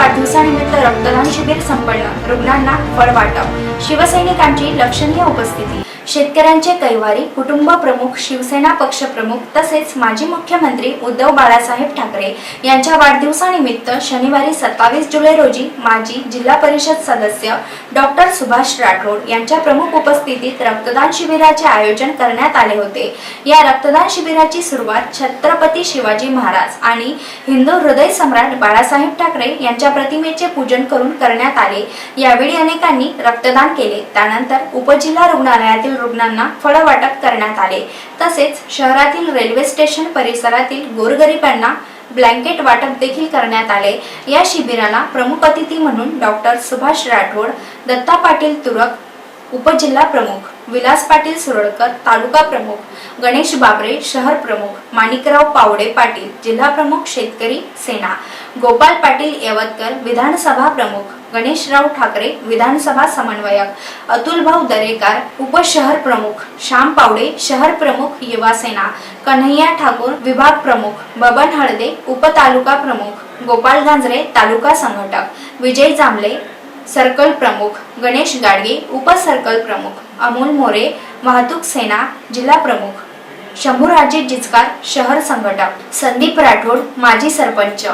my दिवसानिमित्त रक्तदान शिबिर संपन्न. रुग्णांना फळ वाटप. शिवसैनिकांची लक्षणीय उपस्थिती. शेतकऱ्यांचे कैवारी कुटुंब प्रमुख शिवसेना पक्ष प्रमुख तसेच माजी मुख्यमंत्री उद्धव बाळासाहेब ठाकरे यांच्या वाढदिवसानिमित्त शनिवारी सत्तावीस जुलै रोजी माजी जिल्हा परिषद सदस्य डॉक्टर सुभाष राठोड यांच्या प्रमुख उपस्थितीत रक्तदान शिबिराचे आयोजन करण्यात आले होते. या रक्तदान शिबिराची सुरुवात छत्रपती शिवाजी महाराज आणि हिंदू हृदय सम्राट बाळासाहेब ठाकरे यांच्या प्रतिमेचे पूजन करून करण्यात आले. यावेळी अनेकांनी रक्तदान केले. त्यानंतर उपजिल्हा रुग्णालयातील रुग्णांना फळ वाटप करण्यात आले. तसेच शहरातील रेल्वे स्टेशन परिसरातील गोरगरिबांना ब्लँकेट वाटप देखील करण्यात आले. या शिबिराला प्रमुख अतिथी म्हणून डॉक्टर सुभाष राठोड दत्ता पाटील तुरक उपजिल्हा प्रमुख विलास पाटील सुरळकर तालुका प्रमुख गणेश बाबरे शहर प्रमुख माणिकराव पावडे पाटील जिल्हा प्रमुख शेतकरी सेना गोपाल पाटील यवतकर विधानसभा प्रमुख गणेशराव ठाकरे विधानसभा समन्वयक अतुलभाऊ दरेकर उपशहर प्रमुख श्याम पावडे शहर प्रमुख युवा सेना कन्हैया ठाकूर विभाग प्रमुख बबन हळदे उपतालुका प्रमुख गोपाल गांजरे तालुका संघटक विजय जांभले सर्कल प्रमुख गणेश गाडगे उपसर्कल प्रमुख अमोल मोरे वाहतूक सेना जिल्हा प्रमुख शंभूराजे जिचकार शहर संघटक संदीप राठोड माजी सरपंच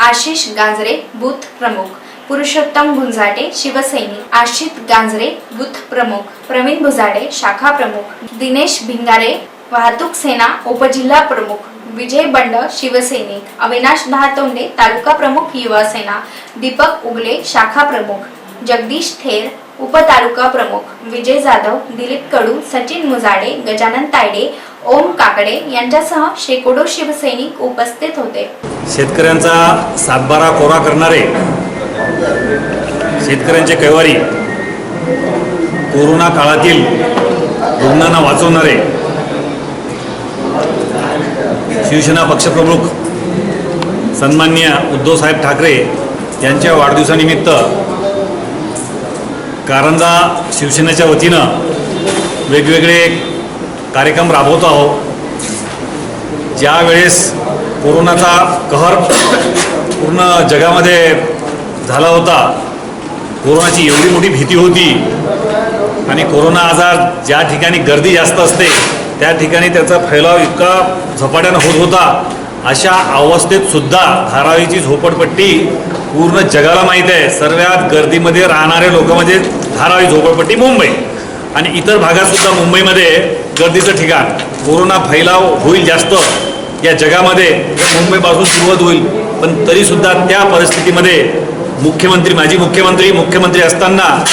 आशिष गांजरे बूथ प्रमुख पुरुषोत्तम गुंजाटे शिवसैनिक आशित गांजरे बूथ प्रमुख प्रवीण भुजाडे शाखा प्रमुख दिनेश भिंगारे वाहतूक सेना उपजिल्हा प्रमुख विजय बंड शिवसैनिक अविनाश दहातोंडे तालुका प्रमुख युवा सेना दीपक उगले शाखा प्रमुख जगदीश थेर उपतालुका प्रमुख विजय जाधव दिलीप कडू सचिन मुजाडे गजानन तायडे ओम काकडे यांच्यासह शेकडो शिवसैनिक उपस्थित होते. शेतकऱ्यांचा सातबारा कोरा करणारे शेतकऱ्यांचे कैवारी कोरोना काळातील रुग्णांना वाचवणारे शिवसेना पक्षप्रमुख सन्मान्य उद्धवसाहेब ठाकरे यांच्या वाढदिवसानिमित्त कारंजा शिवसेनेच्या वतीनं वेगवेगळे कार्यक्रम राबवतो आहोत. ज्या वेळेस कोरोनाचा कहर पूर्ण जगामध्ये झाला होता कोरोनाची एवढी मोठी भीती होती आणि कोरोना आजार ज्या ठिकाणी गर्दी जास्त असते त्या ठिकाणी त्याचा फैलाव इतका झपाट्यानं होत होता अशा अवस्थेत सुद्धा धारावीची झोपडपट्टी पूर्ण जगाला माहीत आहे. सर्वात गर्दीमध्ये राहणारे लोक म्हणजे धारावी झोपडपट्टी मुंबई. आणि इतर भागातसुद्धा मुंबईमध्ये गर्दीचं ठिकाण. कोरोना फैलाव होईल जास्त या जगामध्ये मुंबईपासून सुरुवात होईल. पण तरीसुद्धा त्या परिस्थितीमध्ये मुख्यमंत्री माजी मुख्यमंत्री मुख्यमंत्री असताना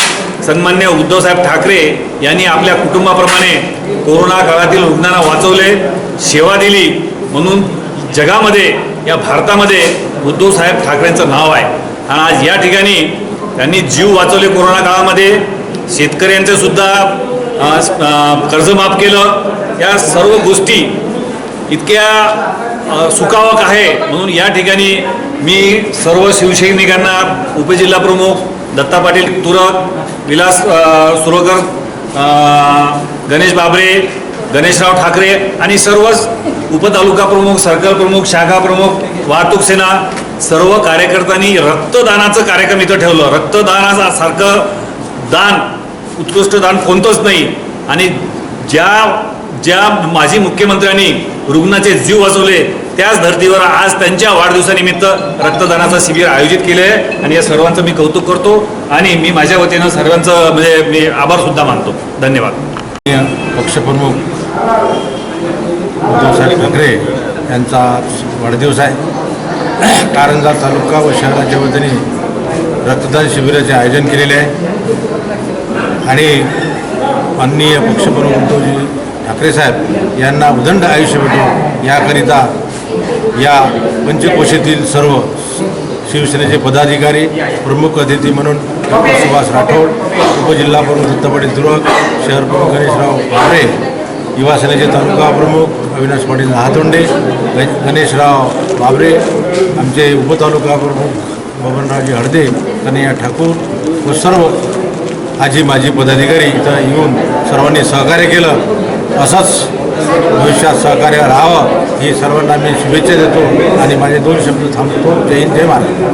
सन्मान्य उद्धवसाहेब ठाकरे यांनी आपल्या कुटुंबाप्रमाणे कोरोना काळातील रुग्णांना वाचवले सेवा दिली. म्हणून जगामध्ये या भारतामध्ये उद्धवसाहेब ठाकरेंचं नाव आहे. आणि आज या ठिकाणी त्यांनी जीव वाचवले कोरोना काळामध्ये. शेतकऱ्यांचं सुद्धा कर्ज माफ केलं. या सर्व गोष्टी इतक्या सुखावक आहे. म्हणून या ठिकाणी मी सर्व शिवसैनिकांना उपजिल्हा प्रमुख दत्ता पाटील तुरक विलास सुरोकर सुरकर गणेश बाबरे गणेशराव ठाकरे आणि सर्वच उपतालुका प्रमुख सर्कल प्रमुख शाखा प्रमुख वाहतूक सेना सर्व कार्यकर्त्यांनी रक्तदानाचं कार्यक्रम इथं ठेवलं. रक्तदानाचा सारखं दान उत्कृष्ट दान कोणतंच नाही. आणि ज्या ज्या माजी मुख्यमंत्र्यांनी रुग्णाचे जीव वाचवले त्याच धर्तीवर आज त्यांच्या वाढदिवसानिमित्त रक्तदानाचं शिबिर आयोजित केलं आहे. आणि या सर्वांचं मी कौतुक करतो आणि मी माझ्या वतीनं सर्वांचं म्हणजे मी आभारसुद्धा मानतो. धन्यवाद. पक्षप्रमुख उद्धवसाहेब ठाकरे यांचा वाढदिवस आहे. कारंजा तालुका व शहराच्या वतीने रक्तदान शिबिराचे आयोजन केलेले आहे. आणि माननीय पक्षप्रमुख उद्धवजी ठाकरे साहेब यांना उदंड आयुष्य भेटो याकरिता या पंचकोशीतील सर्व शिवसेनेचे पदाधिकारी प्रमुख अतिथी म्हणून डॉक्टर सुभाष राठोड उपजिल्हा प्रमुख दत्तपाटील तुरक शहर प्रमुख गणेशराव भावरे युवा सेनेचे तालुका प्रमुख अविनाश पाटील हातोंडे गणेशराव बाबरे आमचे उपतालुका प्रमुख बबनरावजी हळदे कन्हैया ठाकूर व सर्व आजी माजी पदाधिकारी इथं येऊन सर्वांनी सहकार्य केलं. असंच भविष्यात सहकार्य राहावं ही सर्वांना मी शुभेच्छा देतो आणि माझे दोन शब्द थांबतो. जय हिंद जय महाराज